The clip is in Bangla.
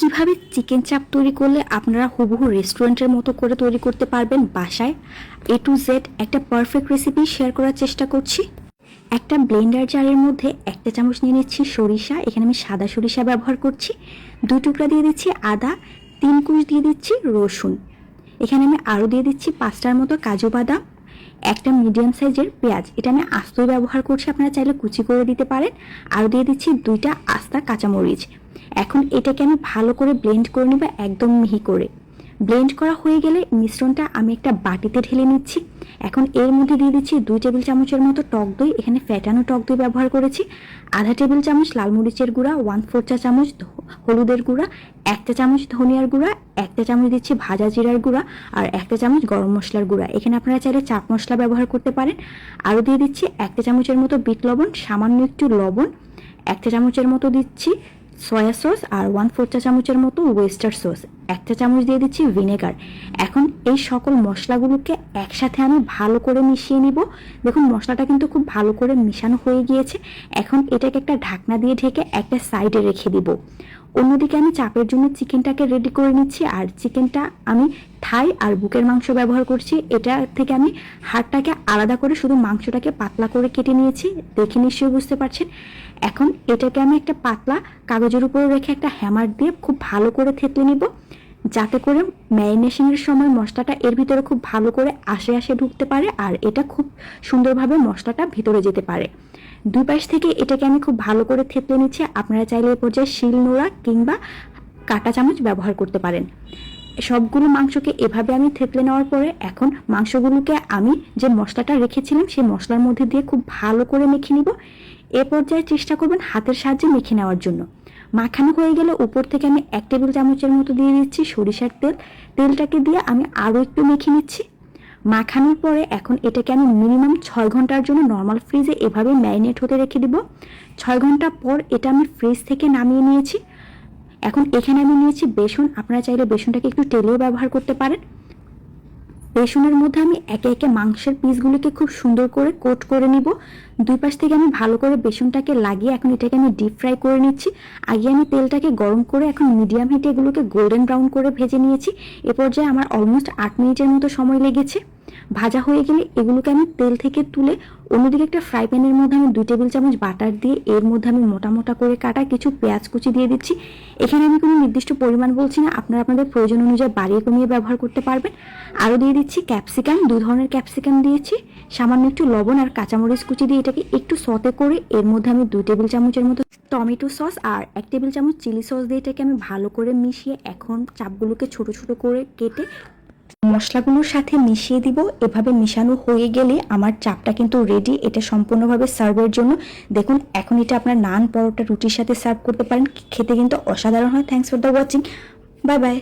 কীভাবে চিকেন চাপ তৈরি করলে আপনারা হুবহু রেস্টুরেন্টের মতো করে তৈরি করতে পারবেন বাসায়? এ টু জেড একটা পারফেক্ট রেসিপি শেয়ার করার চেষ্টা করছি। একটা ব্লেন্ডার জারের মধ্যে একটা চামচ নিয়ে নিচ্ছি সরিষা, এখানে আমি সাদা সরিষা ব্যবহার করছি। দুই টুকরা দিয়ে দিচ্ছি আদা, তিন কুচ দিয়ে দিচ্ছি রসুন। এখানে আমি আরও দিয়ে দিচ্ছি পাঁচটার মতো কাজু বাদাম। একটা মিডিয়াম সাইজের পেঁয়াজ। এটা আমি আস্তই ব্যবহার করছি, আপনারা চাইলে কুচি করে দিতে পারেন। আর দিয়ে দিচ্ছি দুইটা আস্তা কাঁচামরিচ। এখন এটাকে আমি ভালো করে ব্লেন্ড করে নেব একদম মিহি করে। ব্লেন্ড করা হয়ে গেলে মিশ্রণটা আমি একটা বাটিতে ঢেলে নিচ্ছি। এখন এর মধ্যে দিয়ে দিচ্ছি দুই টেবিল চামচের মতো টক দই। এখানে ফ্যাটানো টক দই ব্যবহার করেছি। আধা টেবিল চামচ লাল মরিচের গুঁড়া ওয়ান ফোর চা চামচ হলুদের গুঁড়া, একটা চামচ ধনিয়ার গুঁড়া, একটা চামচ দিচ্ছি ভাজা জিরার গুঁড়া আর একটা চামচ গরম মশলার গুঁড়া। এখানে আপনারা চাইলে চাপ মশলা ব্যবহার করতে পারেন। আরও দিয়ে দিচ্ছি একটা চামচের মতো বিট লবণ, সামান্য একটু লবণ, একটা চামচের মতো দিচ্ছি সয়া সস আর ওয়ান ফোর চা চামচের মতো ওয়েস্টার সস। একটা চামচ দিয়ে দিচ্ছি ভিনেগার। এখন এই সকল মশলাগুলোকে একসাথে আমি ভালো করে মিশিয়ে নিব। দেখুন, মশলাটা কিন্তু খুব ভালো করে মিশানো হয়ে গিয়েছে। এখন এটাকে একটা ঢাকনা দিয়ে ঢেকে একটা সাইডে রেখে দিব। অন্যদিকে আমি চাপের জন্য চিকেনটাকে রেডি করে নিচ্ছি, আর চিকেনটা আমি থাই আর বুকের মাংস ব্যবহার করছি। এটা থেকে আমি হাড়টাকে আলাদা করে শুধু মাংসটাকে পাতলা করে কেটে নিয়েছি। দেখে নিশ্চয়ই বুঝতে পারছেন। এখন এটাকে আমি একটা পাতলা কাগজের উপরে রেখে একটা হ্যামার দিয়ে খুব ভালো করে থেতলে নিব। যাতে করে ম্যারিনেশনের সময় মশলাটা এর ভিতরে খুব ভালো করে আসে আসে ঢুকতে পারে আর এটা খুব সুন্দরভাবে মশলাটা ভিতরে যেতে পারে। দুই পাশ থেকে এটাকে আমি খুব ভালো করে থেতলে নিচ্ছি। আপনারা চাইলে এ পর্যায়ে শিল, নোড়া কিংবা কাঁটা চামচ ব্যবহার করতে পারেন। সবগুলো মাংসকে এভাবে আমি থেতলে নেওয়ার পরে এখন মাংসগুলোকে আমি যে মশলাটা রেখেছিলাম, সেই মশলার মধ্যে দিয়ে খুব ভালো করে মেখে নিব। এ পর্যায়ে চেষ্টা করবেন হাতের সাহায্যে মেখে নেওয়ার জন্য। মাখানো হয়ে গেলে উপর থেকে আমি এক টেবিল চামচের মতো দিয়ে দিচ্ছি সরিষার তেল। তেলটাকে দিয়ে আমি আরও একটু মেখে নিচ্ছি। মাখানোর পরে এখন এটাকে আমি মিনিমাম ছয় ঘণ্টার জন্য নর্মাল ফ্রিজে এভাবে ম্যারিনেট হতে রেখে দিব। ছয় ঘণ্টা পর এটা আমি ফ্রিজ থেকে নামিয়ে নিয়েছি। এখন এখানে আমি নিয়েছি বেসন। আপনারা চাইলে বেসনটাকে একটু তেলেও ব্যবহার করতে পারেন। বেসনের মধ্যে আমি একে একে মাংসের পিসগুলোকে খুব সুন্দর করে কোট করে নিব। দুই পাশ থেকে আমি ভালো করে বেসনটাকে লাগিয়ে এখন এটাকে আমি ডিপ ফ্রাই করে নিচ্ছি। আগে আমি তেলটাকে গরম করে এখন মিডিয়াম হিটে এগুলোকে গোল্ডেন ব্রাউন করে ভেজে নিয়েছি। এ পর্যায়ে আমার অলমোস্ট আট মিনিটের মতো সময় লেগেছে। ভাজা হয়ে গেলে এগুলোকে আমি তেল থেকে তুলে অন্যদিকে একটা ফ্রাই প্যানের মধ্যে আমি দুই টেবিল চামচ বাটার দিয়ে এর মধ্যে আমি মোটা মোটা করে কাটা কিছু পেঁয়াজ কুচি দিয়ে দিচ্ছি। এখানে আমি কোনো নির্দিষ্ট পরিমাণ বলছি না, আপনারা আপনাদের প্রয়োজন অনুযায়ী বাড়িয়ে কমিয়ে ব্যবহার করতে পারবেন। আরও দিয়ে দিচ্ছি ক্যাপসিকাম দু ধরনের ক্যাপসিকাম দিয়েছি। সামান্য একটু লবণ আর কাঁচামরিচ কুচি দিয়ে এটাকে একটু সতে করে এর মধ্যে আমি দুই টেবিল চামচের মতো টমেটো সস আর এক টেবিল চামচ চিলি সস দিয়ে এটাকে আমি ভালো করে মিশিয়ে এখন চাপগুলোকে ছোট ছোট করে কেটে মশলাগুলোর সাথে মিশিয়ে দিব। এভাবে মিশানো হয়ে গেলে আমার চাপটা কিন্তু রেডি এটা সম্পূর্ণভাবে সার্ভের জন্য। দেখুন, এখন এটা আপনার নান পরোটা রুটির সাথে সার্ভ করতে পারেন। খেতে কিন্তু অসাধারণ হয়। Thanks for the watching bye bye